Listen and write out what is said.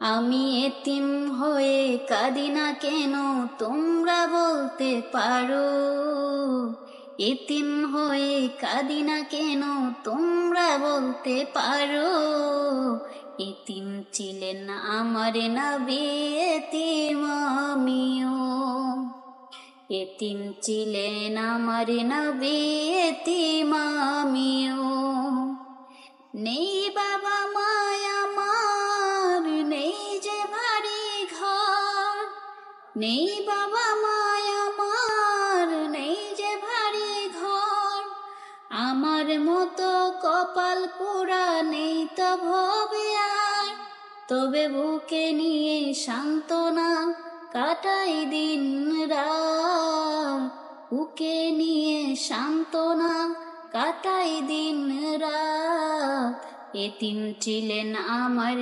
আমি এতিম হয়ে কাঁদি না কেন? তোমরা বলতে পারো। এতিম হয়ে কাঁদি না কেন? তোমরা বলতে পারো। এতিম ছিলেন আমার নবী, এতিম আমিও। এতিম ছিলেন আমার নবী, এতিম আমিও। নেই নেই বাবা মায়া আমার নেই যে ভারী ঘর। আমার মতো কপাল পোড়া নেই তো ভবে আর। তবে বুকে নিয়ে সান্ত্বনা কাটাই দিন রাত। বুকে নিয়ে সান্ত্বনা কাটাই দিন রাত। এতিম ছিলেন আমার